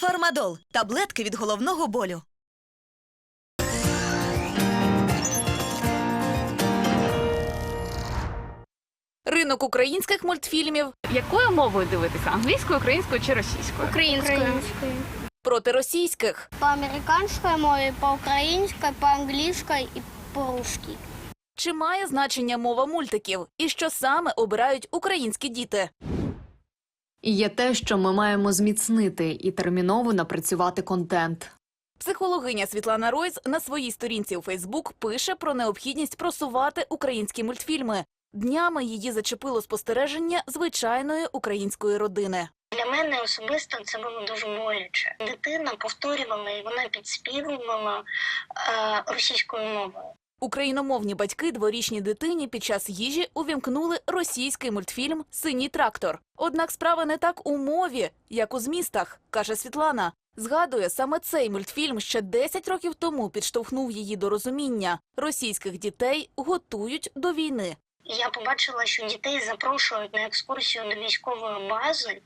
Фармадол таблетки від головного болю. Ринок українських мультфільмів Якою мовою дивитися? Англійською, українською чи російською? Українською. проти російських. По американській мові, по українській, по англійській і по русській. Чи має значення мова мультиків? І що саме обирають українські діти? І є те, що ми маємо зміцнити і терміново напрацювати контент. Психологиня Світлана Ройс на своїй сторінці у Фейсбук пише про необхідність просувати українські мультфільми. Днями її зачепило спостереження звичайної української родини. Для мене особисто це було дуже боляче. Дитина повторювала і вона підспівувала е, російською мовою. Україномовні батьки дворічній дитині під час їжі увімкнули російський мультфільм Синій трактор. Однак справа не так у мові, як у змістах, каже Світлана. Згадує, саме цей мультфільм ще 10 років тому підштовхнув її до розуміння. Російських дітей готують до війни. Я побачила, що дітей запрошують на екскурсію до військової бази,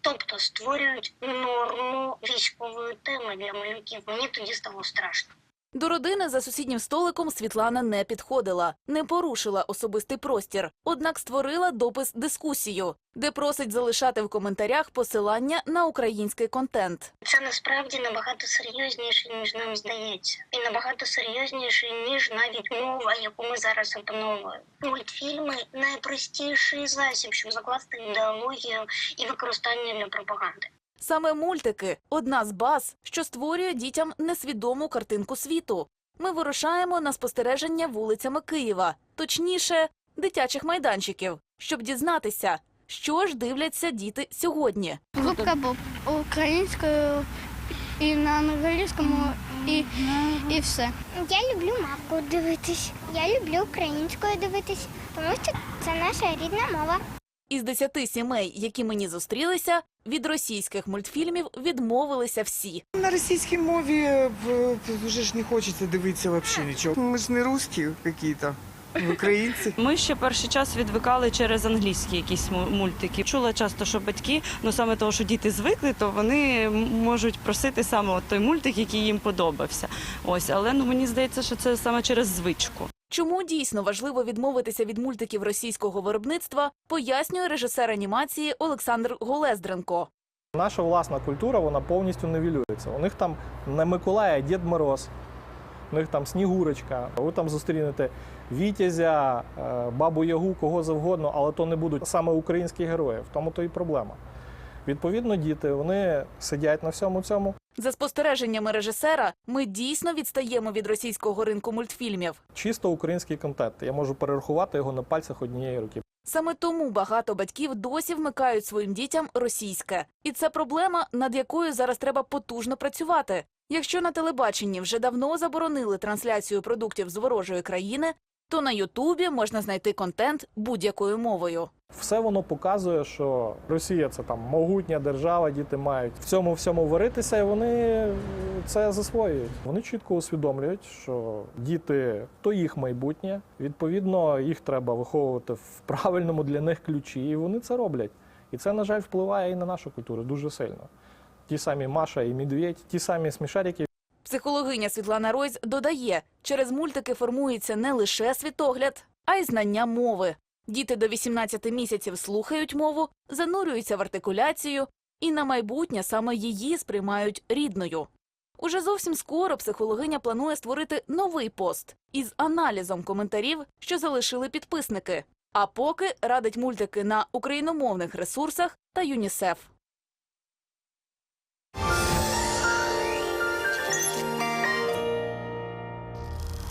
тобто створюють норму військової теми для малюків. Мені тоді стало страшно. До родини за сусіднім столиком Світлана не підходила, не порушила особистий простір, однак створила допис дискусію, де просить залишати в коментарях посилання на український контент. Це насправді набагато серйозніше, ніж нам здається, і набагато серйозніше, ніж навіть мова, яку ми зараз опановуємо. Мультфільми найпростіший засіб, щоб закласти ідеологію і використання для пропаганди. Саме мультики одна з баз, що створює дітям несвідому картинку світу. Ми вирушаємо на спостереження вулицями Києва, точніше, дитячих майданчиків, щоб дізнатися, що ж дивляться діти сьогодні. Губка Боб українською і на англійському, і, і все. Я люблю мавку дивитись. Я люблю українською дивитись, тому що це наша рідна мова. Із десяти сімей, які мені зустрілися, від російських мультфільмів відмовилися всі. На російській мові е, вже ж не хочеться дивитися взагалі нічого. Ми ж не русські якісь, українці. Ми ще перший час відвикали через англійські якісь мультики. Чула часто, що батьки, ну саме того, що діти звикли, то вони можуть просити саме от той мультик, який їм подобався. Ось, але ну мені здається, що це саме через звичку. Чому дійсно важливо відмовитися від мультиків російського виробництва, пояснює режисер анімації Олександр Голездренко. Наша власна культура вона повністю нивелюється. У них там не Миколай, а Дід Мороз, у них там Снігурочка. Ви там зустрінете Вітязя, е, Бабу Ягу, кого завгодно, але то не будуть саме українські герої. В тому то і проблема. Відповідно, діти вони сидять на всьому цьому. За спостереженнями режисера, ми дійсно відстаємо від російського ринку мультфільмів. Чисто український контент. Я можу перерахувати його на пальцях однієї руки. Саме тому багато батьків досі вмикають своїм дітям російське, і це проблема, над якою зараз треба потужно працювати. Якщо на телебаченні вже давно заборонили трансляцію продуктів з ворожої країни, то на Ютубі можна знайти контент будь-якою мовою. Все воно показує, що Росія це там могутня держава, діти мають в цьому всьому варитися, і вони це засвоюють. Вони чітко усвідомлюють, що діти то їх майбутнє. Відповідно, їх треба виховувати в правильному для них ключі, і вони це роблять. І це, на жаль, впливає і на нашу культуру дуже сильно. Ті самі Маша і Медведь, ті самі смішарики, Психологиня Світлана Ройз додає, через мультики формується не лише світогляд, а й знання мови. Діти до 18 місяців слухають мову, занурюються в артикуляцію, і на майбутнє саме її сприймають рідною. Уже зовсім скоро психологиня планує створити новий пост із аналізом коментарів, що залишили підписники. А поки радить мультики на україномовних ресурсах та ЮНІСЕФ.